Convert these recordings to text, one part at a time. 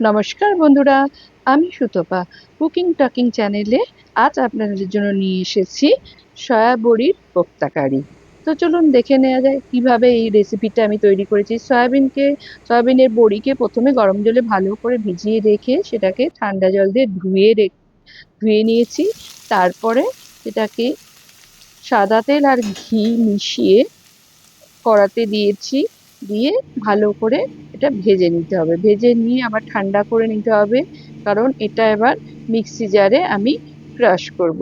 নমস্কার বন্ধুরা, আমি সুতপা। কুকিং টকিং চ্যানেলে আজ আপনাদের জন্য নিয়ে এসেছি সয়া বড়ির কোপ্তাকারি তো চলুন দেখে নেওয়া যায় কীভাবে এই রেসিপিটা আমি তৈরি করেছি। সয়াবিনকে, সয়াবিনের বড়িকে প্রথমে গরম জলে ভালো করে ভিজিয়ে রেখে সেটাকে ঠান্ডা জল দিয়ে ধুয়ে ধুয়ে নিয়েছি। তারপরে সেটাকে সাদা তেল আর ঘি মিশিয়ে কড়াতে দিয়েছি। দিয়ে ভালো করে এটা ভেজে নিতে হবে। ভেজে নিয়ে আবার ঠান্ডা করে নিতে হবে। কারণ এটা এবার মিক্সি জারে আমি ক্রাশ করব।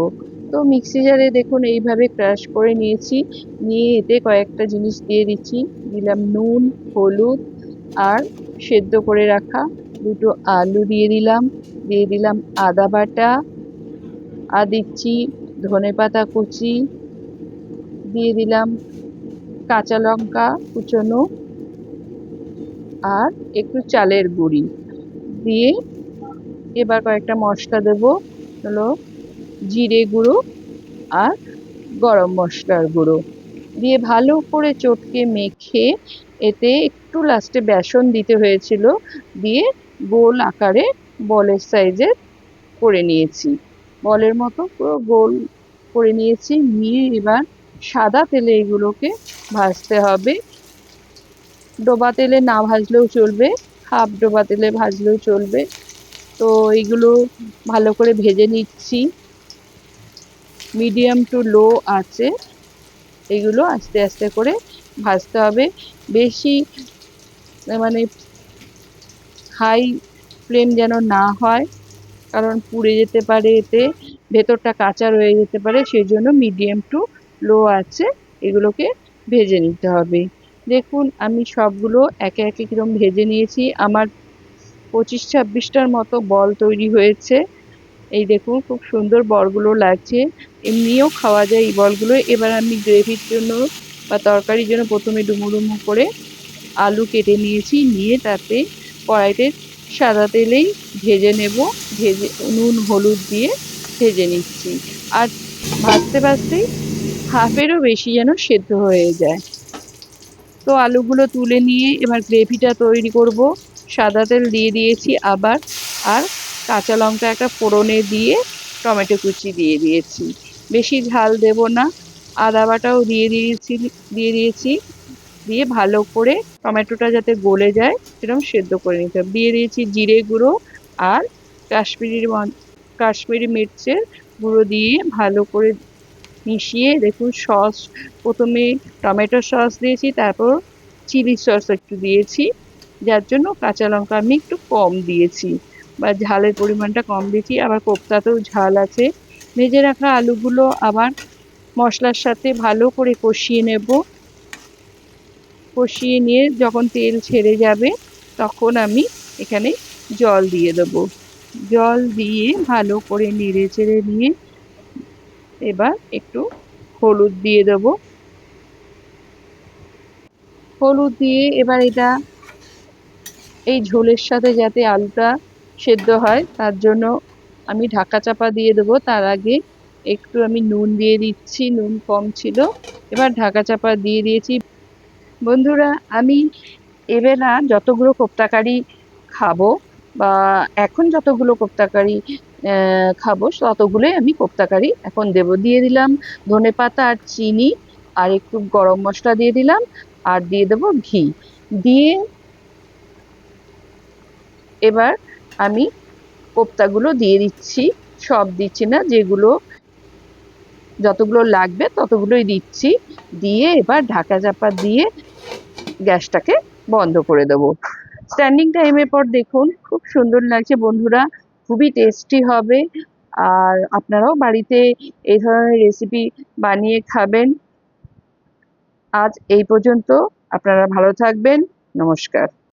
তো মিক্সি জারে দেখুন এইভাবে ক্রাশ করে নিয়েছি। নিয়ে এতে কয়েকটা জিনিস দিয়ে দিচ্ছি। দিলাম নুন, হলুদ আর সেদ্ধ করে রাখা দুটো আলু দিয়ে দিলাম। দিয়ে দিলাম আদা বাটা আর দিচ্ছি ধনে পাতা কুচি। দিয়ে দিলাম কাঁচা লঙ্কা কুচনো আর একটু চালের গুঁড়ি। দিয়ে এবার কয়েকটা মশলা দেব, হলো জিরে গুঁড়ো আর গরম মশলার গুঁড়ো। দিয়ে ভালো করে চটকে মেখে এতে একটু লাস্টে বেসন দিতে হয়েছিল, দিয়ে গোল আকারে বলের সাইজের করে নিয়েছি। বলের মতো পুরো গোল করে নিয়েছি, নিয়ে এবার সাদা তেলে এগুলোকে ভাজতে হবে। ডোবা তেলে না ভাজলেও চলবে, হাফ ডোবা তেলে ভাজলেও চলবে। তো এইগুলো ভালো করে ভেজে নিচ্ছি। মিডিয়াম টু লো আছে, এগুলো আস্তে আস্তে করে ভাজতে হবে। বেশি মানে হাই ফ্লেম যেন না হয়, কারণ পুড়ে যেতে পারে এতে, ভেতরটা কাঁচা রয়ে যেতে পারে, সেই জন্য মিডিয়াম টু লো আছে, এগুলোকে ভেজে নিতে হবে। দেখুন, আমি সবগুলো একে একে কীরকম ভেজে নিয়েছি। আমার পঁচিশ ছাব্বিশটার মতো বল তৈরি হয়েছে। এই দেখুন, খুব সুন্দর বলগুলো লাগছে। এমনিও খাওয়া যায় এই বলগুলো। এবার আমি গ্রেভির জন্য বা তরকারির জন্য প্রথমে ডুমো ডুমো করে আলু কেটে নিয়েছি। নিয়ে তাতে কড়াইতে সাদা তেলেই ভেজে নেব। ভেজে নুন, হলুদ দিয়ে ভেজে নিচ্ছি। আর ভাজতে ভাজতেই হাফেরও বেশি যেন সেদ্ধ হয়ে যায়। তো আলুগুলো তুলে নিয়ে এবার গ্রেভিটা তৈরি করব। সাদা তেল দিয়ে দিয়েছি আবার। আর কাঁচা লঙ্কা একটা ফোড়নে দিয়ে টমেটো কুচি দিয়ে দিয়েছি। বেশি ঝাল দেব না। আদা বাটাও দিয়ে দিয়েছি দিয়ে দিয়েছি। দিয়ে ভালো করে টমেটোটা যাতে গলে যায় সেরকম সেদ্ধ করে নিতে হবে। দিয়ে দিয়েছি জিরে গুঁড়ো আর কাশ্মীরি কাশ্মীরি মির্চের গুঁড়ো দিয়ে ভালো করে মিশিয়ে দেখুন সস, প্রথমে টমেটো সস দিয়েছি, তারপর চিলি সস একটু দিয়েছি, যার জন্য কাঁচা লঙ্কা আমি একটু কম দিয়েছি বা ঝালের পরিমাণটা কম দিয়েছি। আবার কোপ্তাতেও ঝাল আছে। ভেজে রাখা আলুগুলো আবার মশলার সাথে ভালো করে কষিয়ে নেব। কষিয়ে নিয়ে যখন তেল ছেড়ে যাবে, তখন আমি এখানে জল দিয়ে দেবো। জল দিয়ে ভালো করে নেড়ে চেড়ে নিয়ে এবার একটু হলুদ দিয়ে দেবো। হলুদ দিয়ে এবার এটা এই ঝোলের সাথে যাতে আলুটা সেদ্ধ হয়, তার জন্য আমি ঢাকা চাপা দিয়ে দেবো। তার আগে একটু আমি নুন দিয়ে দিচ্ছি, নুন কম ছিল। এবার ঢাকা চাপা দিয়ে দিয়েছি। বন্ধুরা, আমি এবেলা যতগুলো কোপ্তাকারি খাব বা এখন যতগুলো কোপ্তাকারি খাব, ততগুলোই আমি কোপ্তাকারি এখন দেব। দিয়ে দিলাম ধনে পাতা আর চিনি আর একটু গরম মশলা দিয়ে দিলাম আর দিয়ে দেবো ঘি। দিয়ে এবার আমি কোপ্তাগুলো দিয়ে দিচ্ছি, সব দিচ্ছি না, যেগুলো যতগুলো লাগবে ততগুলোই দিচ্ছি। দিয়ে এবার ঢাকা চাপা দিয়ে গ্যাসটাকে বন্ধ করে দেবো। স্ট্যান্ডিং টাইমের পর দেখুন, খুব সুন্দর লাগছে বন্ধুরা, খুবই টেস্টি হবে। আর আপনারাও বাড়িতে এই ধরনের রেসিপি বানিয়ে খাবেন। আজ এই পর্যন্ত আপনারা ভালো থাকবেন, নমস্কার।